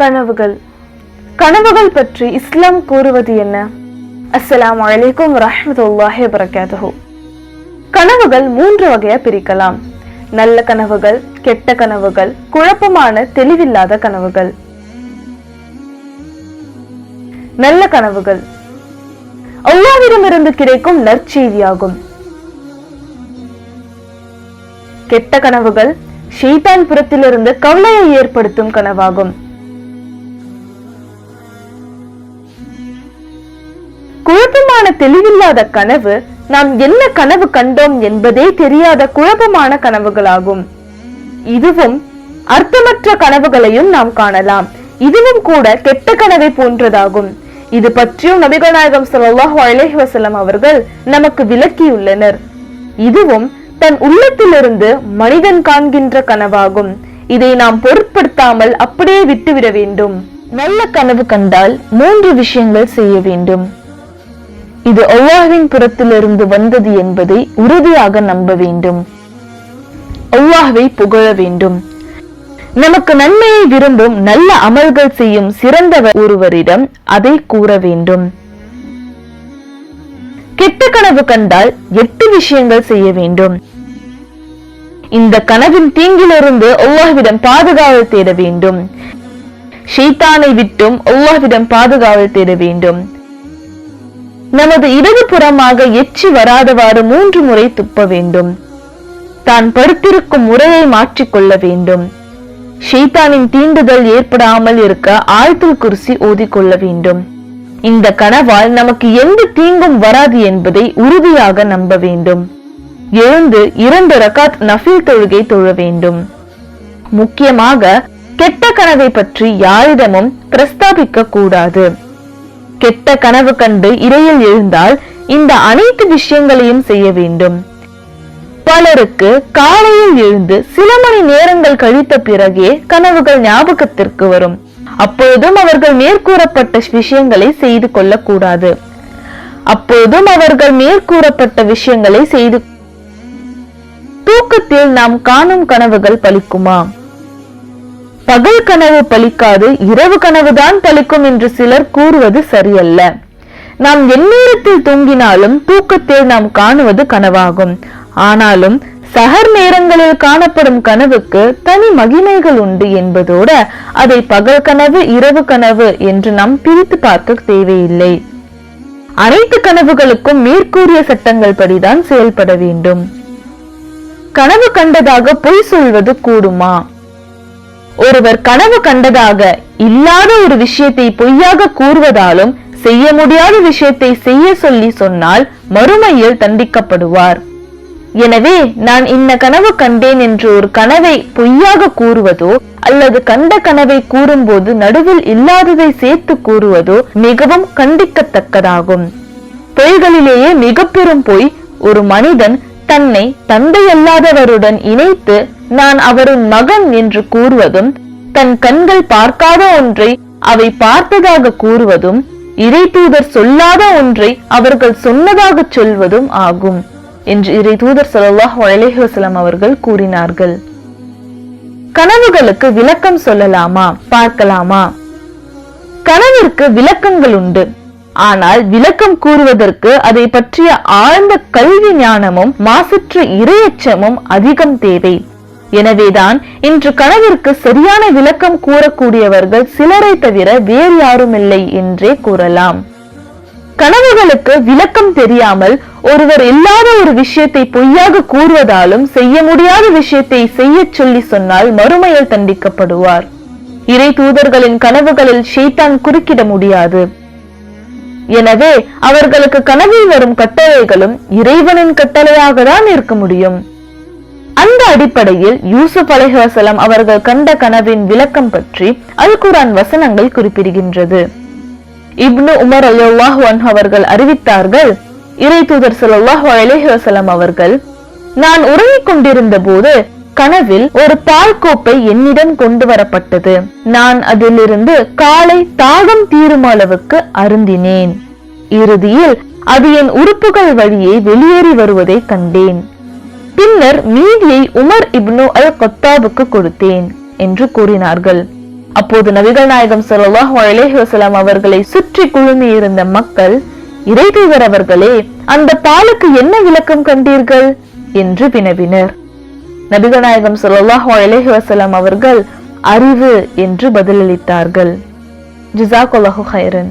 கனவுகள். கனவுகள் பற்றி இஸ்லாம் கூறுவது என்ன? அஸ்ஸலாமு அலைக்கும் வரஹ்மத்துல்லாஹி வபரகாத்துஹு. கனவுகள் மூன்று வகையா பிரிக்கலாம். நல்ல கனவுகள் கெட்ட கனவுகள் குழப்பமான தெளிவில்லாத கனவுகள். நல்ல கனவுகள். அல்லாவிடமிருந்து கிடைக்கும் நற்செய்தியாகும். கெட்ட கனவுகள் ஷெய்தான் புறத்திலிருந்து கவலையை ஏற்படுத்தும் கனவாகும். தெளிவான தெளிவில்லாத கனவு நாம் என்ன கனவு கண்டோம் என்பதே தெரியாத குழப்பமான கனவுகளாகும். இதுவும் அர்த்தமற்ற கனவுகளையும் நாம் காணலாம். இதுவும் கூட கெட்ட கனவை போன்றதாகும். இது பற்றியும் நபிகள் நாயகம் ஸல்லல்லாஹு அலைஹி வஸல்லம் அவர்கள் நமக்கு விளக்கியுள்ளனர். இதுவும் தன் உள்ளத்திலிருந்து மனிதன் காண்கின்ற கனவாகும். இதை நாம் பொருட்படுத்தாமல் அப்படியே விட்டுவிட வேண்டும். நல்ல கனவு கண்டால் மூன்று விஷயங்கள் செய்ய வேண்டும். இது அல்லாஹின் புறத்திலிருந்து வந்தது என்பதை உறுதியாக நம்ப வேண்டும். அல்லாஹ்வை புகழ வேண்டும். நமக்கு நன்மையை விரும்பும் நல்ல அமல்கள் செய்யும் சிறந்தவர் ஒருவரிடம் அதை கூற வேண்டும். கெட்ட கனவு கண்டால் எட்டு விஷயங்கள் செய்ய வேண்டும். இந்த கனவின் தீங்கிலிருந்து அல்லாஹ்விடம் பாதுகாவல் தேட வேண்டும். ஷீத்தானை விட்டும் அல்லாஹ்விடம் பாதுகாவல் தேட வேண்டும். நமது இடது புறமாக எச்சி வராதவாறு மூன்று முறை துப்ப வேண்டும். தான் படுத்திருக்கும் முறையை மாற்றிக்கொள்ள வேண்டும். ஷெய்தானின் தீண்டுதல் ஏற்படாமல் இருக்க ஆழ்த்துல் குர்சி ஓதிக்கொள்ள வேண்டும். இந்த கனவால் நமக்கு எந்த தீங்கும் வராது என்பதை உறுதியாக நம்ப வேண்டும். எழுந்து இரண்டு ரகாத் நஃபில் தொழுகை தொழ வேண்டும். முக்கியமாக கெட்ட கனவை பற்றி யாரிடமும் பிரஸ்தாபிக்க கூடாது. கெட்ட கனவு கண்டு இரையில் எழுந்தால் இந்த அனைத்து விஷயங்களையும் செய்ய வேண்டும். பலருக்கு காலையில் எழுந்து சில மணி நேரங்கள் கழித்த பிறகே கனவுகள் ஞாபகத்திற்கு வரும். அப்பொழுதும் அவர்கள் மேற்கூறப்பட்ட விஷயங்களை செய்து கொள்ளக்கூடாது. அப்போதும் அவர்கள் மேற்கூறப்பட்ட விஷயங்களை செய்து தூக்கத்தில் நாம் காணும் கனவுகள் பலிக்குமா? பகல் கனவு பலிக்காது இரவு கனவுதான் பலிக்கும் என்று சிலர் கூறுவது சரியல்ல. நாம் எந்நேரத்தில் தூங்கினாலும் தூக்கத்தில் நாம் காணுவது கனவாகும். ஆனாலும் சகர் நேரங்களில் காணப்படும் கனவுக்கு தனி மகிமைகள் உண்டு என்பதோட அதை பகல் கனவு இரவு கனவு என்று நாம் பிரித்து பார்க்க தேவையில்லை. அனைத்து கனவுகளுக்கும் மேற்கூறிய சட்டங்கள் படிதான் செயல்பட வேண்டும். கனவு கண்டதாக பொய் சொல்வது கூடுமா? ஒருவர் கனவு கண்டதாக இல்லாத ஒரு விஷயத்தை பொய்யாக கூறுவதாலும் செய்ய முடியாத விஷயத்தை செய்ய சொல்லி சொன்னால் மறுமையில் தண்டிக்கப்படுவார். எனவே நான் இன்ன கனவு கண்டேன் என்று ஒரு கனவை பொய்யாக கூறுவதோ அல்லது கண்ட கனவை கூறும்போது நடுவில் இல்லாததை சேர்த்து கூறுவதோ மிகவும் கண்டிக்கத்தக்கதாகும். பொய்களிலேயே மிக பெரும் பொய் ஒரு மனிதன் தன்னை தந்தையல்லாதவருடன் இணைத்து நான் அவரின் மகன் என்று கூறுவதும் தன் கண்கள் பார்க்காத ஒன்றை அவை பார்த்ததாக கூறுவதும் இறை தூதர் சொல்லாத ஒன்றை அவர்கள் சொன்னதாக சொல்வதும் ஆகும் என்று இறை தூதர் ஸல்லல்லாஹு அலைஹி அவர்கள் கூறினார்கள். கனவுகளுக்கு விளக்கம் சொல்லலாமா? பார்க்கலாமா? கனவிற்கு விளக்கங்கள் உண்டு. ஆனால் விளக்கம் கூறுவதற்கு அதை பற்றிய ஆழ்ந்த கல்வி ஞானமும் மாசற்ற இரையச்சமும் அதிகம் தேவை. எனவேதான் இன்று கனவிற்கு சரியான விளக்கம் கூறக்கூடியவர்கள் சிலரை தவிர வேறு யாரும் இல்லை என்றே கூறலாம். கனவுகளுக்கு விளக்கம் தெரியாமல் ஒருவர் இல்லாத ஒரு விஷயத்தை பொய்யாக கூறுவதாலும் செய்ய முடியாத விஷயத்தை செய்ய சொல்லி சொன்னால் மறுமையில் தண்டிக்கப்படுவார். இறை தூதர்களின் கனவுகளில் ஷெய்தான் குறுக்கிட முடியாது. எனவே அவர்களுக்கு கனவில் வரும் கட்டளைகளும் இறைவனின் கட்டளையாக தான் இருக்க முடியும். அந்த அடிப்படையில் யூசுப் அலைஹசலம் அவர்கள் கண்ட கனவின் விளக்கம் பற்றி அல் குரான் வசனங்கள் குறிப்பிடுகின்றது. இப்னு உமர் அல்லாஹு அவர்கள் அறிவித்தார்கள் இறை தூதர் ஸல்லல்லாஹு அலைஹி அவர்கள் நான் உறங்கிக் கொண்டிருந்த போது கனவில் ஒரு பால் கோப்பை என்னிடம் கொண்டு வரப்பட்டது. நான் அதிலிருந்து காலை தாகம் தீரும் அளவுக்கு அருந்தினேன். இறுதியில் அது என் உறுப்புகள் வழியே வெளியேறி வருவதை கண்டேன். பின்னர் மீதியை உமர் இப்னு அல் கொத்தாபுக்கு கொடுத்தேன் என்று கூறினார்கள். அப்போது நபிகள் நாயகம் ஸல்லல்லாஹு அலைஹி வஸல்லம் அவர்களை சுற்றி குழுமி இருந்த மக்கள் இறைதூதர் அவர்களே அந்த பாலுக்கு என்ன விளக்கம் கண்டீர்கள்? என்று வினவினர். நபிகள் நாயகம் ஸல்லல்லாஹு அலேஹி வசலாம் அவர்கள் அறிவு என்று பதிலளித்தார்கள். ஜிசாக்குல்லாஹு ஹைரன்